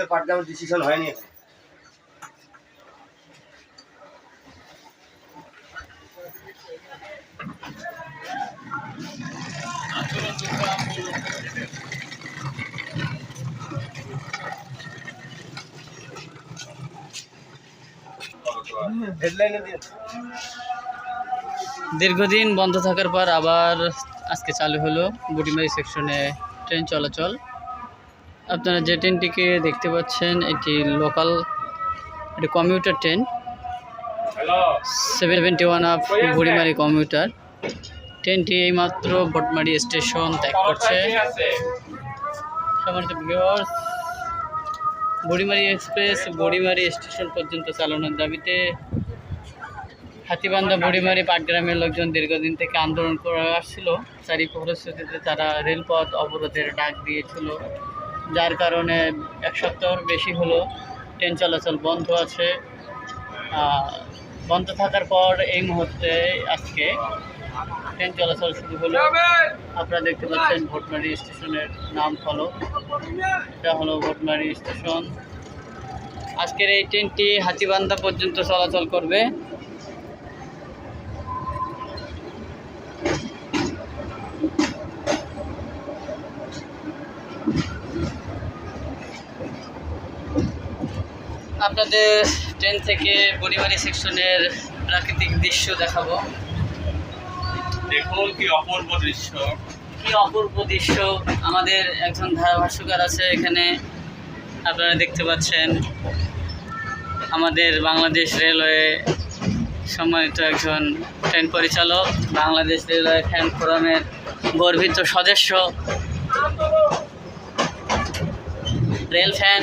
থেকে ডিসিশন হয়নি দীর্ঘদিন বন্ধ থাকার পর আবার আজকে চালু হলো বুটিমারি সেকশনে ট্রেন চলাচল। আপনারা যে ট্রেনটিকে দেখতে পাচ্ছেন, এটি লোকাল এটি commuter train seventy one of Burimari commuter ট্রেনটি এইমাত্র ভটমারি স্টেশন ত্যাগ করছে। বুড়িমারি এক্সপ্রেস বুড়িমারি স্টেশন পর্যন্ত চালানোর দাবিতে হাতিবান্ধা বুড়িমারি পাটগ্রামের লোকজন দীর্ঘদিন থেকে আন্দোলন করে আসছিল। তারই পরিস্থিতিতে তারা রেলপথ অবরোধের ডাক দিয়েছিল। যার কারণে এক সপ্তাহর বেশি হলো, ট্রেন চলাচল বন্ধ আছে। বন্ধ থাকার পর এই মুহূর্তে আজকে ট্রেন চলাচল শুরু হলো। আপনারা দেখতে পাচ্ছেন ভোটমারি স্টেশনের নাম ফলক এটা হলো ভোটমারি স্টেশন। আজকের এই ট্রেনটি হাতিবান্ধা পর্যন্ত চলাচল করবে। আপনাদের ট্রেন থেকে পরিবারি সেকশনের প্রাকৃতিক দৃশ্য দেখাবো। দেখুন কি অপূর্ব দৃশ্য। কি অপূর্ব দৃশ্য। আমাদের একজন ধারাভাষ্যকার আছে এখানে আপনারা দেখতে পাচ্ছেন। আমাদের বাংলাদেশ রেলওয়ে সম্মানিত একজন ট্রেন পরিচালক বাংলাদেশ রেলওয়ে ফ্যান ফোরামের গর্বিত সদস্য। রেল ফ্যান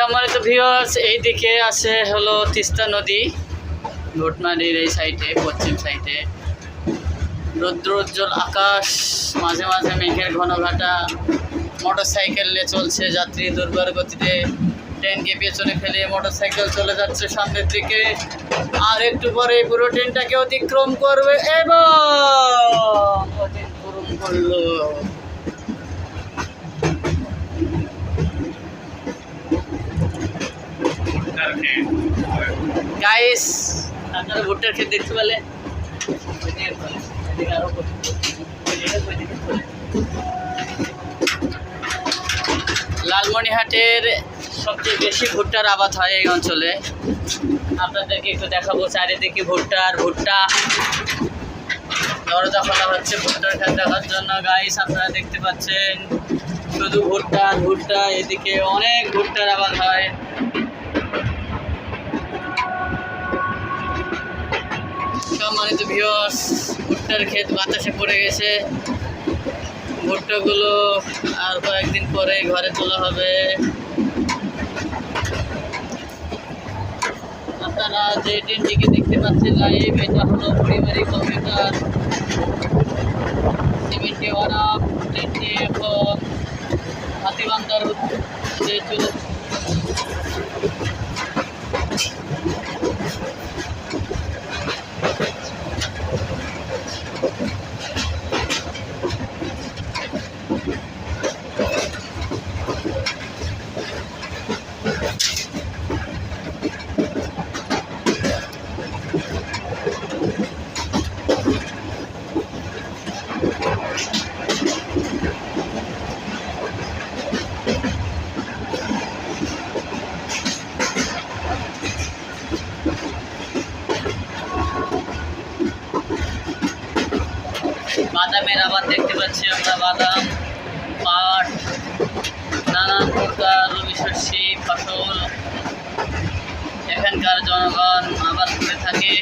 সম্মানিত ভিউয়ার্স এই দিকে আছে হলো তিস্তা নদী ভোটমারির এই সাইডে পশ্চিম সাইডে রৌদ্রোজ্জ্বল আকাশ, মাঝে মাঝে মেঘের ঘন ঘাটা মোটর সাইকেল নিয়ে চলছে যাত্রী দুর্বার গতিতে। ট্রেনকে পেছনে ফেলে মোটর সাইকেল চলে যাচ্ছে সামনের দিকে। আর একটু পরে পুরো ট্রেনটাকে অতিক্রম করবে এবং অতিক্রম করল। গাইস আপনারা ভুট্টার ক্ষেত দেখতে পেলে? লালমনিহাটের সবচেয়ে বেশি ভুট্টার আবাদ হয় এই অঞ্চলে। আপনাদেরকে একটু দেখাবো চারিদিকে ভুট্টা আর ভুট্টা। দরজা খোলা হচ্ছে ভুট্টার খেত দেখার জন্য। গাইস আপনারা দেখতে পাচ্ছেন, শুধু ভুট্টা ভুট্টা, এদিকে অনেক ভুট্টার আবাদ হয়। সম্মানিত ভিউয়ার্স ভুট্টার ক্ষেত বাতাসে পড়ে গেছে। ভুট্টাগুলো আর কয়েকদিন পরে ঘরে তোলা হবে। আপনারা যে ট্রেনটিকে দেখতে পাচ্ছেন লাইভ এটা হলো পরিবারিক কম্পিউটার সেভেন্টি ওয়ান আপ ট্রেনটি এখন হাতিবান্দার যে চলে বাদামের আবার দেখতে পাচ্ছি আমরা বাদাম, পাট, নানান প্রকার রবি শস্যি, ফসল। এখানকার জনগণ আবাদ করে থাকে।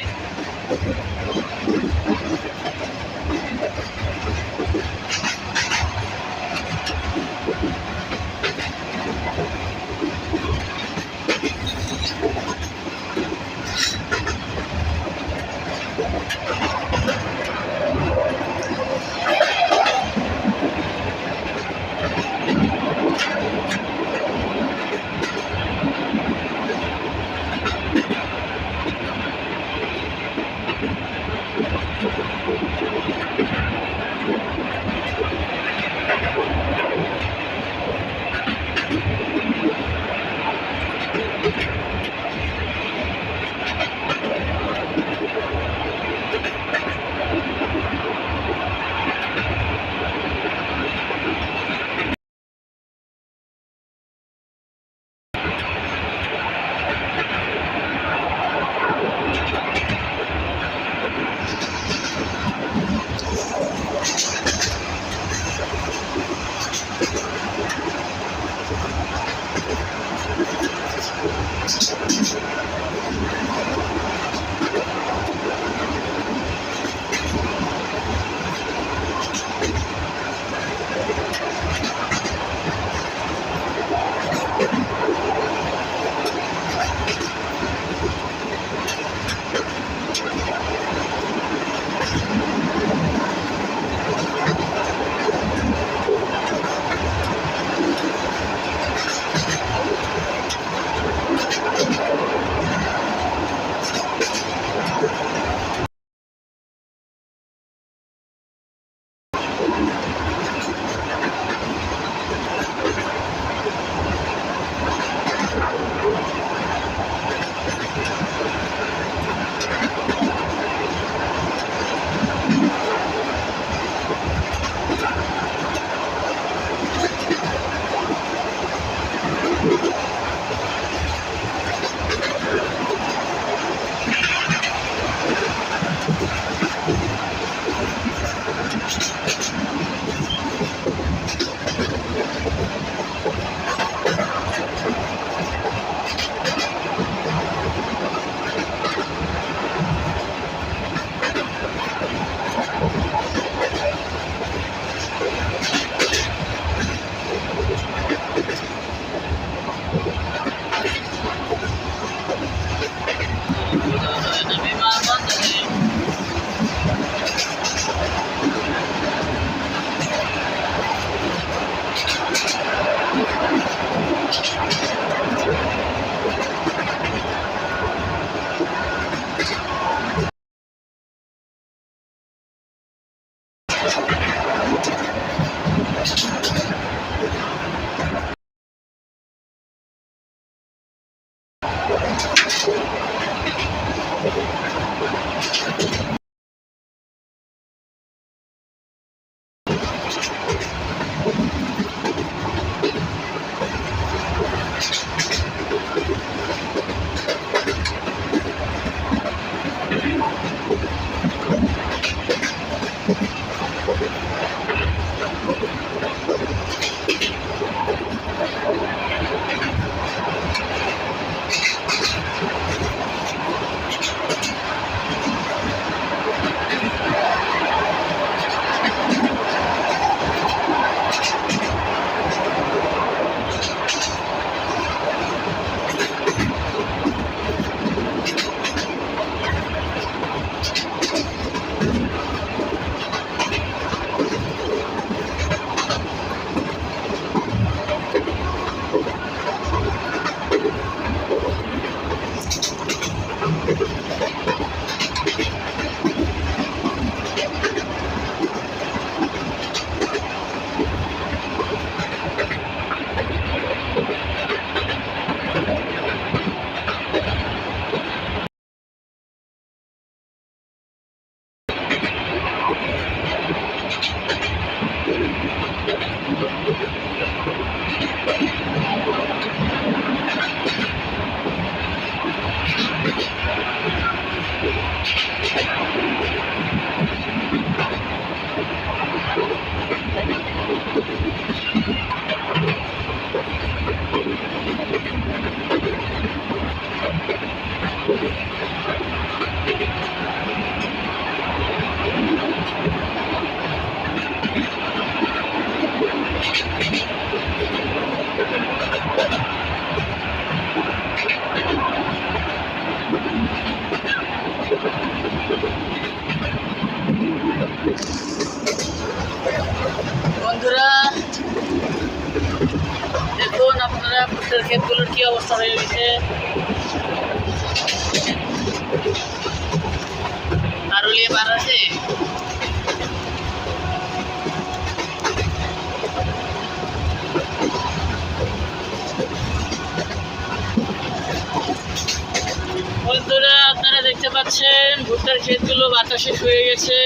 পাচ্ছেন ভুট্টার ক্ষেতগুলো বাতাসে শুয়ে গেছে।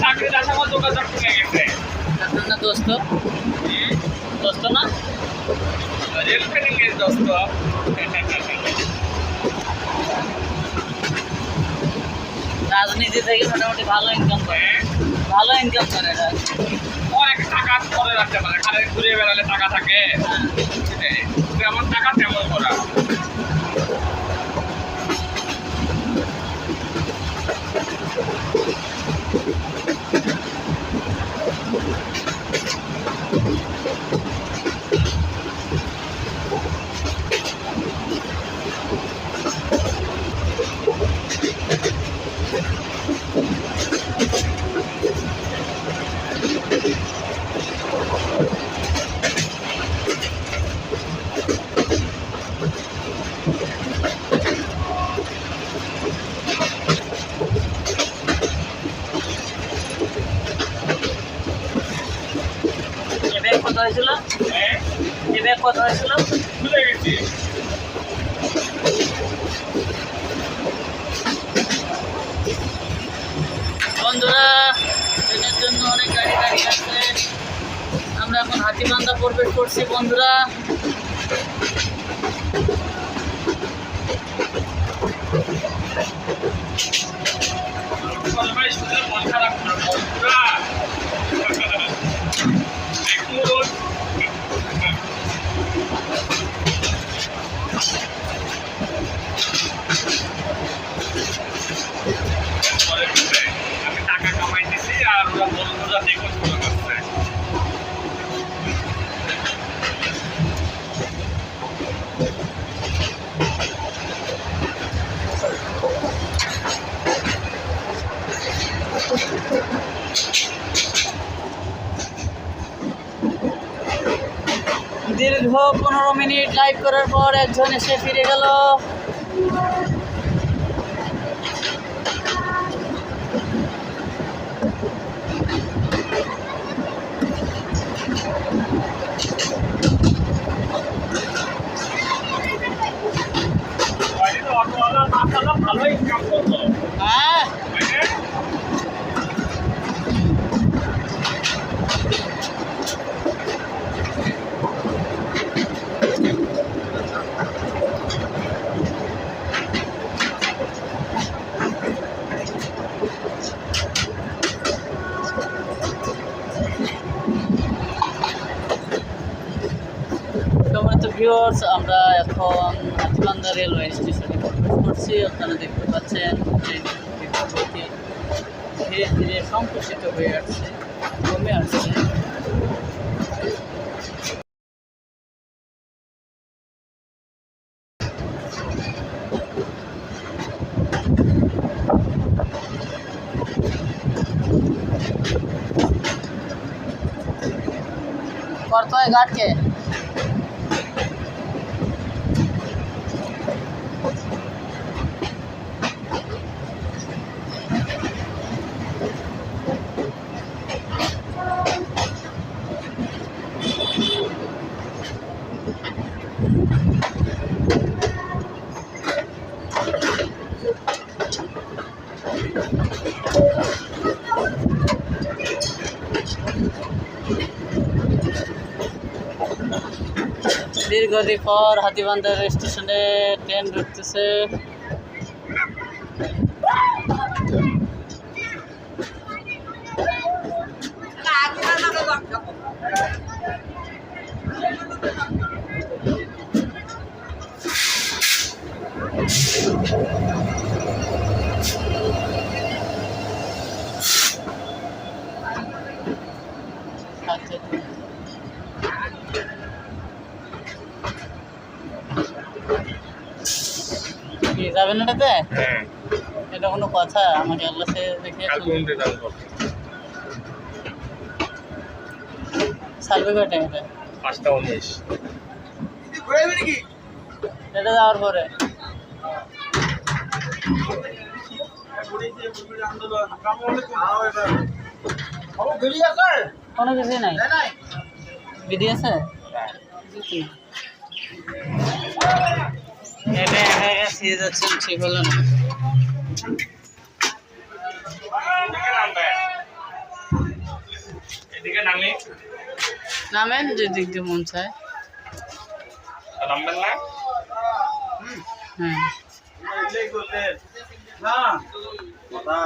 চাকরির আশা আমার যোগাযোগ কমে গেছে? না দোস্ত? দোস্ত না? রেল ট্রেনিং এর দোস্ত। রাজনীতি থেকে মোটামুটি ভালো ইনকাম করে। ভালো ইনকাম করে অনেক টাকা করে রাখতে পারে খালি ঘুরে বেড়ালে টাকা থাকে। হ্যাঁ। যেমন টাকা তেমন করা এ ব্যাগ কত হয়েছিল। হ্যাঁ এ ব্যাগ হয়েছিল? বন্ধুরা, ট্রেনের জন্য অনেক গাড়ি দাঁড়িয়ে আছে আমরা এখন হাতিবান্ধা প্রবেশ করছি, বন্ধুরা। মন খারাপ দীর্ঘ পনেরো মিনিট লাইভ করার পর একজন এসে ফিরে গেল। করতো হ্যাঁ মানে সম্মানিত ভিউয়ার্স আমরা এখন হাতিবান্ধা রেলওয়ে স্টেশনে প্রবেশ করছি। আপনারা দেখতে পাচ্ছেন ট্রেনের ধীরে ধীরে সংকুচিত হয়ে আসছে, কমে আসছে। করতে হয় ঘাটকে দীর্ঘদিন পর হাতিবান্ধার স্টেশনে ট্রেন ঢুকতেছে Thank you. যাবেন এটাতে? হ্যাঁ। এটা কোনো কথা আমাকে আল্লাহ সে দেখে সার্ভে কয়টা এটা পাঁচটা উনিশ। এটা যাওয়ার পরে। কোনো কিছুই নাই বিধি আছে এটা একা একা সিয়ে যাচ্ছেন ঠিক হলো না? এদিকে নামি নামেন যে দিক দিয়ে মন চায় নামবেন না হ্যাঁ না